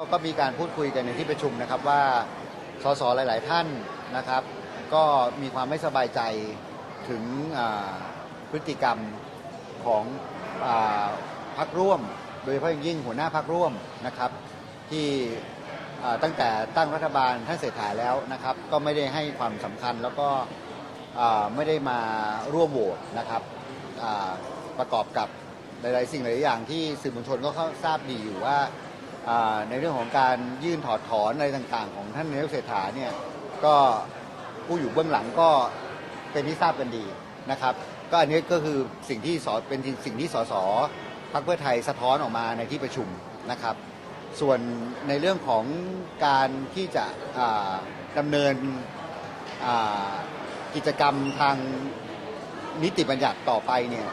ก็มีการพูดคุยกันในที่ประชุมนะครับว่าสสหลาย ๆ ท่านนะครับ ก็มีความไม่สบายใจถึงพฤติกรรมของอพักร่วม โดยเฉพาะอย่างยิ่งหัวหน้าพักร่วมนะครับ ที่ตั้งแต่ตั้งรัฐบาลท่านเศรษฐาแล้วนะครับ ก็ไม่ได้ให้ความสำคัญแล้วก็ไม่ได้มาร่วมโหวตนะครับประกอบกับหลาย ๆ สิ่งหลายๆอย่างที่สื่อมวลชนก็ทราบดีอยู่ว่า ในเรื่องของการยื่นถอดถอนอะไรต่างๆ ของท่านนายกเศรษฐาเนี่ยก็ผู้อยู่เบื้องหลังก็เป็นที่ทราบกันดีนะครับ ก็อันนี้ก็คือสิ่งที่สเป็นสิ่งที่สสพรรคเพื่อไทยสะท้อนออกมาในที่ประชุมนะครับ ส่วนในเรื่องของการที่จะอ่าดำเนินกิจกรรมทางนิติบัญญัติต่อไปเนี่ย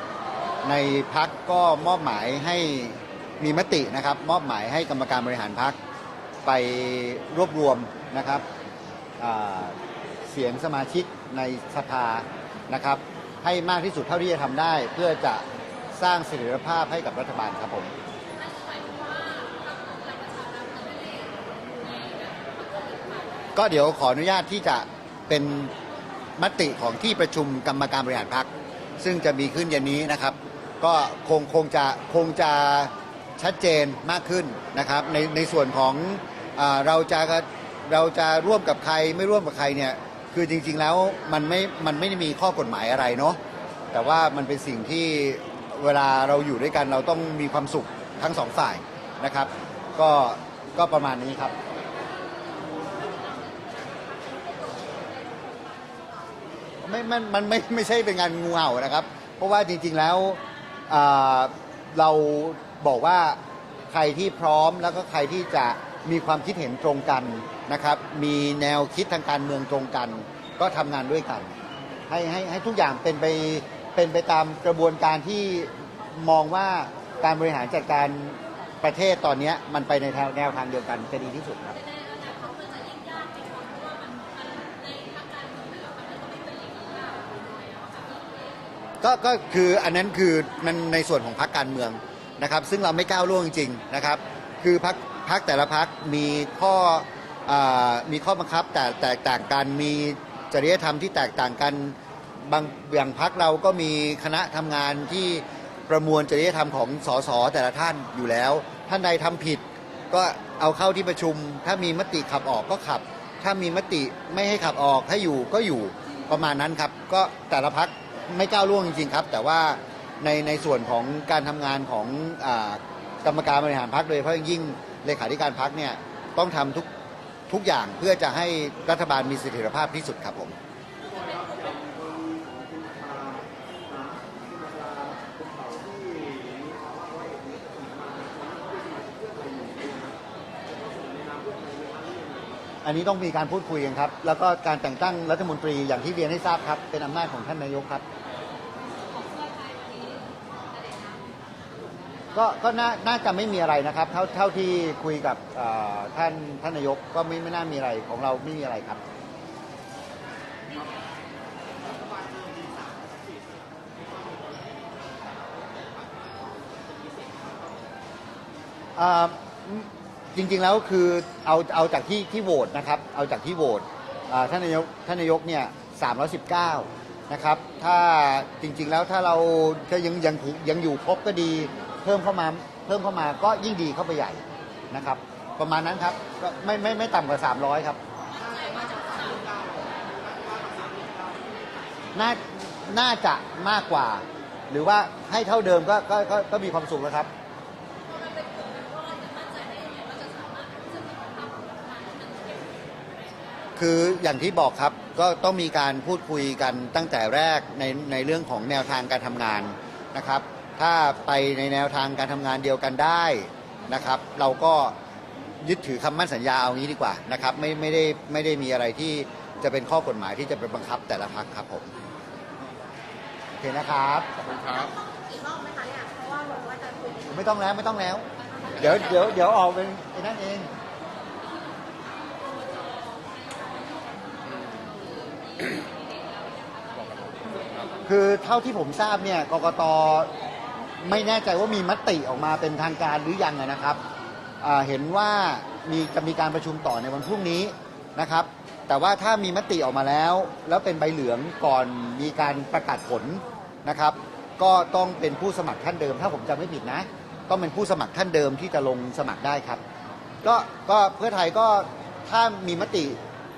ในพักก็มอบหมายให้ มีมตินะครับมอบหมายให้กรรมการบริหารพักไปรวบรวมนะครับเสียงสมาชิกในสภานะครับ ให้มากที่สุดเท่าที่จะทำได้ เพื่อจะสร้างเสถียรภาพให้กับรัฐบาลครับผมก็เดี๋ยวขออนุญาตที่จะเป็นมติของที่ประชุมกรรมการบริหารพักซึ่งจะมีขึ้นเย็นนี้นะครับ ก็คงคงจะคงจะ ชัดเจนมากขึ้นนะครับในในส่วนของอาเราจะเราจะร่วมกับใครไม่ร่วมกับใครเนี่ยคือจริง ๆแล้วมันไม่มันไม่ได้มีข้อกฎหมายอะไรเนาะแต่ว่ามันเป็นสิ่งที่เวลาเราอยู่ด้วยกันเราต้องมีความสุขทั้งสองฝ่ายนะครับ ก็ก็ประมาณนี้ครับ ไม่มันมันไม่ ไม่ใช่เป็นงานงูเห่านะครับ เพราะว่าจริงๆ แล้วอ่าเรา บอกว่าใครที่พร้อมแล้วก็ใครที่จะมีความคิดเห็นตรงกันนะครับ มีแนวคิดทางการเมืองตรงกัน ก็ทำงานด้วยกัน ให้ให้ให้ทุกอย่างเป็นไปเป็นไปตามกระบวนการที่มองว่าการบริหารจัดการประเทศตอนเนี้ยมันไปในแนวแนวทางเดียวกันจะดีที่สุดครับ ก็ก็คืออันนั้นคือมันในส่วนของพรรคการเมือง นะครับซึ่งเราไม่ก้าวล่วงจริงๆนะครับคือพรรคพรรคแต่ละพรรคมีข้ออมีข้อบังคับแต่แตกต่างกันมีจริยธรรมที่แตกต่างกันบางอย่างพรรคเราก็มีคณะทำงานที่ประมวลจริยธรรมของสสแต่ละท่านอยู่แล้ว ท่านใดทำผิด ก็เอาเข้าที่ประชุม ถ้ามีมติขับออกก็ขับ ถ้ามีมติไม่ให้ขับออกให้อยู่ก็อยู่ประมาณนั้นครับ ก็แต่ละพักไม่ก้าวล่วงจริงๆครับ แต่ว่า ในในส่วนของการทำงานของอากรรมการบริหารพักโดยเฉพาะอย่างยิ่งเลขาธิการพักเนี่ยต้องทำทุกทุกอย่างเพื่อจะให้รัฐบาลมีเสถียรภาพที่สุดครับผม อันนี้ต้องมีการพูดคุยกันครับ แล้วก็การแต่งตั้งรัฐมนตรีอย่างที่เรียนให้ทราบครับ เป็นอำนาจของท่านนายกครับ ก็ก็น่าน่าจะไม่มีอะไรนะครับ เท่าเท่าที่คุยกับเอ่อท่านท่านนายกก็ไม่ไม่น่ามีอะไรของเราไม่มีอะไรครับ อ่าจริงๆแล้วคือเอาเอาจากที่ที่โหวตนะครับ เอาจากที่โหวตอ่าท่านนายกท่านนายกเนี่ย319 นะครับ ถ้าจริงๆแล้วถ้าเราถ้ายังยังยังอยู่ครบก็ดี พิ่มเข้ามาเพิ่มเข้ามาก็ยิ่งดีเข้าไปใหญ่นะครับ ประมาณนั้นครับก็ไม่ไม่ไม่ต่ำกว่า 300 ครับ น่าน่าจะมากกว่า หรือว่าให้เท่าเดิมก็ก็ก็ก็มีความสุขแล้วครับ คืออย่างที่บอกครับก็ต้องมีการพูดคุยกันตั้งแต่แรกในในเรื่องของแนวทางการทำงานนะครับ ถ้าไปในแนวทางการทำงานเดียวกันได้นะครับ เราก็ยึดถือคำมั่นสัญญาเอางี้ดีกว่านะครับไม่ไม่ได้ไม่ได้มีอะไรที่จะเป็นข้อกฎหมายที่จะไปบังคับแต่ละพักครับผมโอเคนะครับ ขอบคุณครับ อีกรอบไหมคะเนี่ย เพราะว่าบอกว่าจะคุยกันไม่ต้องแล้วไม่ต้องแล้ว เดี๋ยวเดี๋ยวเดี๋ยวออกเป็นไอ้นั่นเอง คือเท่าที่ผมทราบเนี่ยกกต ไม่แน่ใจว่ามีมติออกมาเป็นทางการหรือยังนะครับเห็นว่ามีจะมีการประชุมต่อในวันพรุ่งนี้นะครับ แต่ว่าถ้ามีมติออกมาแล้ว แล้วเป็นใบเหลืองก่อนมีการประกาศผลนะครับ ก็ต้องเป็นผู้สมัครท่านเดิม ถ้าผมจำไม่ผิดนะต้องเป็นผู้สมัครท่านเดิมที่จะลงสมัครได้ครับ ก็ก็เพื่อไทยก็ถ้ามีมติ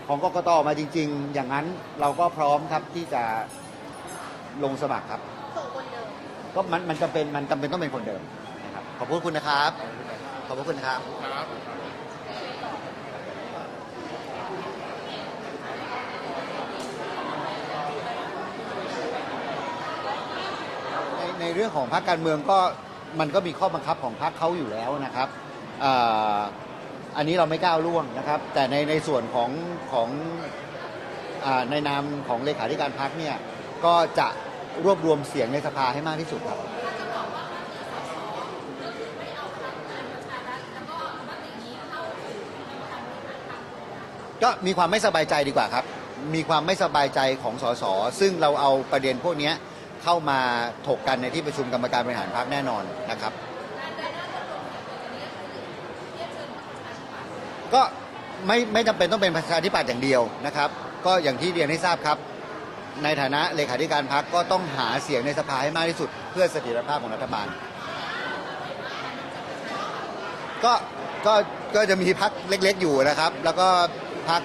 ของกกตออกมาจริง ๆ อย่างนั้นเราก็พร้อมครับที่จะลงสมัครครับ ก็มันมันจำเป็นมันจำเป็นต้องเป็นคนเดิมนะครับขอบพระคุณนะครับ ขอบพระคุณนะครับ ในในเรื่องของพรรคการเมืองก็มันก็มีข้อบังคับของพรรคเขาอยู่แล้วนะครับอ่าอันนี้เราไม่ก้าวล่วงนะครับ แต่ในในส่วนของของอาในนามของเลขาธิการพรรคเนี่ยก็จะ รวบรวมเสียงในสภาให้มากที่สุดครับ ก็มีความไม่สบายใจดีกว่าครับ มีความไม่สบายใจของสสซึ่งเราเอาประเด็นพวกนี้เข้ามาถกกันในที่ประชุมกรรมการบริหารพรรคแน่นอนนะครับ ก็ไม่ไม่จำเป็นต้องเป็นประชาธิปัตย์อย่างเดียวนะครับ ก็อย่างที่เรียนให้ทราบครับ ในฐานะเลขาธิการพรรคก็ต้องหาเสียงในสภาให้มากที่สุด เพื่อเสถียรภาพของรัฐบาล ก็ก็ก็จะมีพักเล็กๆอยู่นะครับ แล้วก็พัก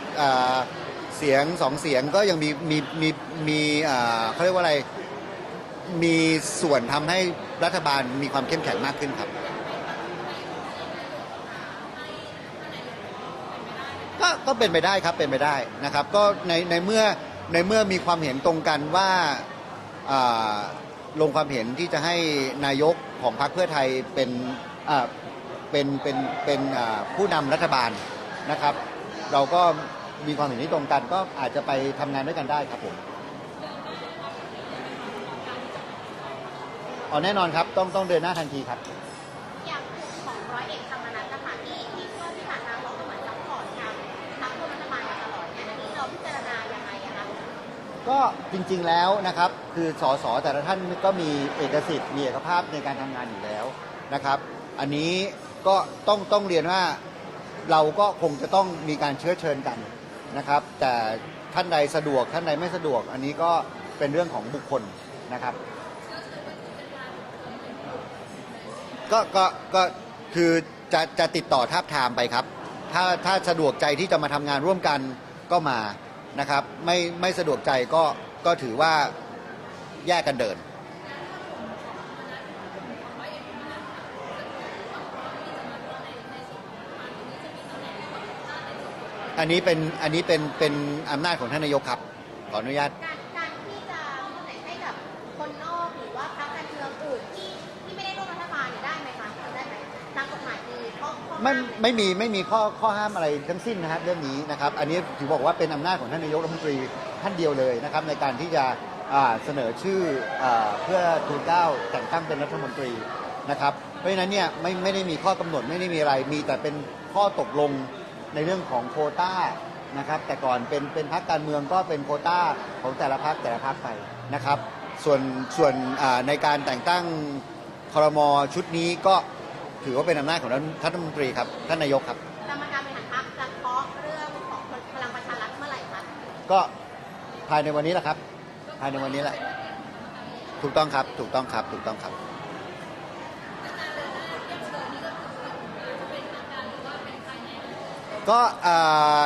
เสียงสองเสียงก็ยังมีมีมีมีเขาเรียกว่าอะไรมีส่วนทำให้รัฐบาลมีความเข้มแข็งมากขึ้นครับก็ก็เป็นไปได้ครับเป็นไปได้นะครับ ก็ในในเมื่อ ในเมื่อมีความเห็นตรงกันว่าลงความเห็นที่จะให้นายกของพรรคเพื่อไทยเป็นเป็นเป็นเป็นผู้นำรัฐบาลนะครับ เราก็มีความเห็นที่ตรงกันก็อาจจะไปทำงานด้วยกันได้ครับผมอ๋อแน่นอนครับต้องต้องเดินหน้าทันทีครับ ก็จริงๆแล้วนะครับ คือสสแต่ละท่านก็มีเอกสิทธิ์มีเอกภาพในการทำงานอยู่แล้วนะครับ อันนี้ก็ต้องต้องเรียนว่าเราก็คงจะต้องมีการเชื้อเชิญกันนะครับ แต่ท่านใดสะดวกท่านใดไม่สะดวก อันนี้ก็เป็นเรื่องของบุคคลนะครับ ก็ก็ก็คือจะจะติดต่อทาบทามไปครับ ถ้าถ้าสะดวกใจที่จะมาทำงานร่วมกันก็มา นะครับ ไม่ไม่สะดวกใจก็ก็ถือว่าแยกกันเดิน อันนี้เป็นอันนี้เป็นเป็นอำนาจของท่านนายกครับ ขออนุญาต ไม่ไม่มีไม่มีข้อข้อห้ามอะไรทั้งสิ้นนะครับเรื่องนี้นะครับ อันนี้ถือบอกว่าเป็นอำนาจของท่านนายกรัฐมนตรีท่านเดียวเลยนะครับ ในการที่จะอ่าเสนอชื่ออาเพื่อทูลเกล้าแต่งตั้งเป็นรัฐมนตรีนะครับ เพราะฉะนั้นเนี่ยไม่ไม่ได้มีข้อกำหนดไม่ได้มีอะไรมีแต่เป็นข้อตกลงในเรื่องของโควต้านะครับ แต่ก่อนเป็นเป็นพรรคการเมืองก็เป็นโควต้าของแต่ละพรรคแต่ละพรรคไปนะครับ ส่วนส่วนอ่าในการแต่งตั้งครมชุดนี้ก็ ถือว่าเป็นอำนาจของท่านท่านรัฐมนตรีครับ ท่านนายกครับ กรรมการบริหารพรรคจะเคาะเรื่องของพลังประชารัฐเมื่อไหร่คะก็ภายในวันนี้แหละครับ ภายในวันนี้แหละ ถูกต้องครับ ถูกต้องครับ ถูกต้องครับ ก็เอ่อ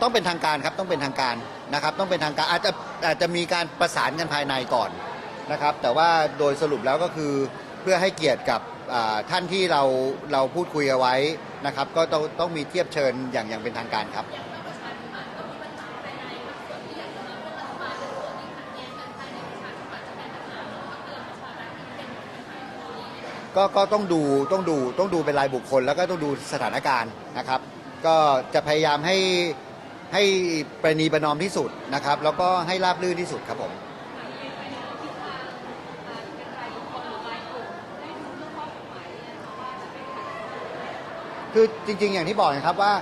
ต้องเป็นทางการครับ ต้องเป็นทางการนะครับ ต้องเป็นทางการอาจจะอาจจะมีการประสานกันภายในก่อนนะครับ แต่ว่าโดยสรุปแล้วก็คือเพื่อให้เกียรติกับอ่า ท่านที่เราเราพูดคุยเอาไว้นะครับ ก็ต้องต้องมีเทียบเชิญอย่างอย่างเป็นทางการครับก็ก็ต้องดูต้องดูต้องดูเป็นรายบุคคล แล้วก็ต้องดูสถานการณ์นะครับ ก็จะพยายามให้ให้ประนีประนอมที่สุดนะครับ แล้วก็ให้ราบรื่นที่สุดครับผม คือจริง ๆ อย่างที่บอกนะครับว่า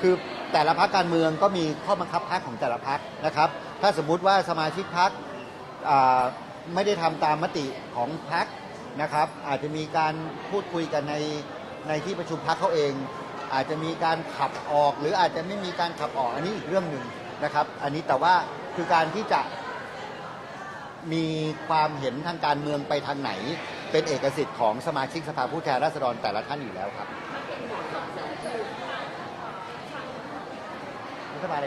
คือแต่ละพักการเมืองก็มีข้อบังคับพักของแต่ละพักนะครับ ถ้าสมมุติว่าสมาชิกพักไม่ได้ทำตามมติของพักนะครับ อาจจะมีการพูดคุยกันในในที่ประชุมพักเขาเอง อาจจะมีการขับออก หรืออาจจะไม่มีการขับออกอันนี้อีกเรื่องหนึ่งนะครับ อันนี้แต่ว่าคือการที่จะมีความเห็นทางการเมืองไปทางไหน เป็นเอกสิทธิ์ของสมาชิกสภาผู้แทนราษฎรแต่ละท่านอยู่แล้วครับ about it.